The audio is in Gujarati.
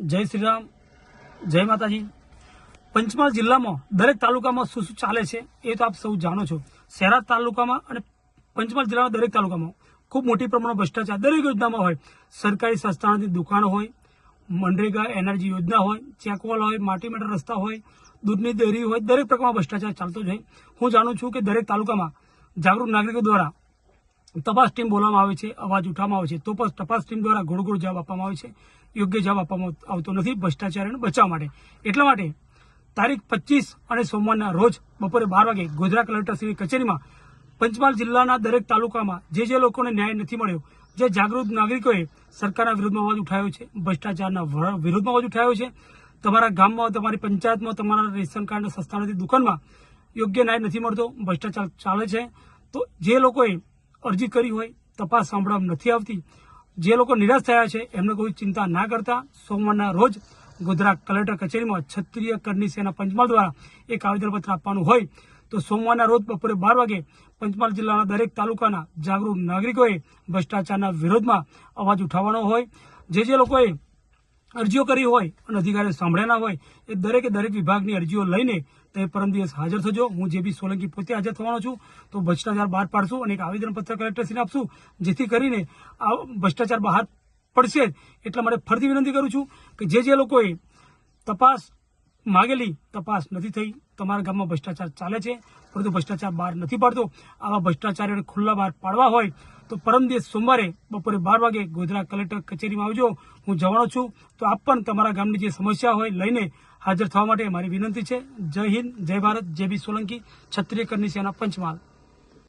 જય શ્રી રામ જય માતાજી. પંચમહાલ જિલ્લામાં દરેક તાલુકામાં શું શું ચાલે છે એ તો આપ સૌ જાણો છો. શહેરા તાલુકામાં અને પંચમહાલ જિલ્લાના દરેક તાલુકામાં ખૂબ મોટી પ્રમાણમાં ભ્રષ્ટાચાર દરેક યોજનામાં હોય. સરકારી સંસ્થાઓની દુકાનો હોય, મનરેગા એનર્જી યોજના હોય, ચેકવાલ હોય, માટી મેટર રસ્તા હોય, દૂધની ડેરી હોય, દરેક પ્રકારમાં ભ્રષ્ટાચાર ચાલતો જ હું જાણું છું કે દરેક તાલુકામાં જાગૃત નાગરિકો દ્વારા તપાસ ટીમ બોલવામાં આવે છે, અવાજ ઉઠાવવામાં આવે છે, તો પણ તપાસ ટીમ દ્વારા ઘોડો ઘોડો જવાબ આપવામાં આવે છે, યોગ્ય જવાબ આપવામાં આવતો નથી ભ્રષ્ટાચારને બચાવવા માટે. એટલા માટે તારીખ પચીસ અને સોમવારના રોજ બપોરે બાર વાગે ગોધરા કલેક્ટરશ્રી કચેરીમાં પંચમહાલ જિલ્લાના દરેક તાલુકામાં જે જે લોકોને ન્યાય નથી મળ્યો, જે જાગૃત નાગરિકોએ સરકારના વિરોધમાં અવાજ ઉઠાવ્યો છે, ભ્રષ્ટાચારના વિરુદ્ધમાં અવાજ ઉઠાવ્યો છે, તમારા ગામમાં, તમારી પંચાયતમાં, તમારા રેશન કાર્ડના સસ્તાનાથી દુકાનમાં યોગ્ય ન્યાય નથી મળતો, ભ્રષ્ટાચાર ચાલે છે, તો જે લોકોએ અરજી કરી હોય, તપાસ સાંભળવામાં નથી આવતી. જે લોકો નિરાશ થયા છે, એમને કોઈ ચિંતા ના કરતા. સોમવારના રોજ ગોધરા કલેક્ટર કચેરીમાં ક્ષત્રિય કરની સેના પંચમહાલ દ્વારા એક આવેદનપત્ર આપવાનું હોય, તો સોમવારના રોજ બપોરે બાર વાગે પંચમહાલ જિલ્લાના દરેક તાલુકાના જાગૃત નાગરિકોએ ભ્રષ્ટાચારના વિરોધમાં અવાજ ઉઠાવવાનો હોય. જે જે લોકોએ અરજીઓ કરી હોય અને અધિકારીઓ સાંભળ્યા ના હોય, એ દરેકે દરેક વિભાગની અરજીઓ લઈને તે પરમ દિવસ હાજર થજો. હું જે બી સોલંકી પોતે હાજર થવાનો છું, તો ભ્રષ્ટાચાર બહાર પાડશું અને એક આવેદનપત્ર કલેક્ટરશ્રીને આપશું, જેથી કરીને આ ભ્રષ્ટાચાર બહાર પડશે એટલા માટે ફરીથી વિનંતી કરું છું કે જે જે લોકોએ તપાસ માગેલી, તપાસ નથી થઈ, તમારા ગામમાં ભ્રષ્ટાચાર ચાલે છે, પરંતુ ભ્રષ્ટાચાર બહાર નથી પાડતો. આવા ભ્રષ્ટાચારીઓને ખુલ્લા બહાર પાડવા હોય તો પરમ દિવસ સોમવારે બપોરે બાર વાગે ગોધરા કલેક્ટર કચેરીમાં આવજો. હું જવાનો છું. તો આપ પણ તમારા ગામની જે સમસ્યા હોય લઈને હાજર થવા માટે મારી વિનંતી છે. જય હિન્દ, જય ભારત, જય બી સોલંકી. ક્ષત્રિય કરની સેના પંચમહાલ.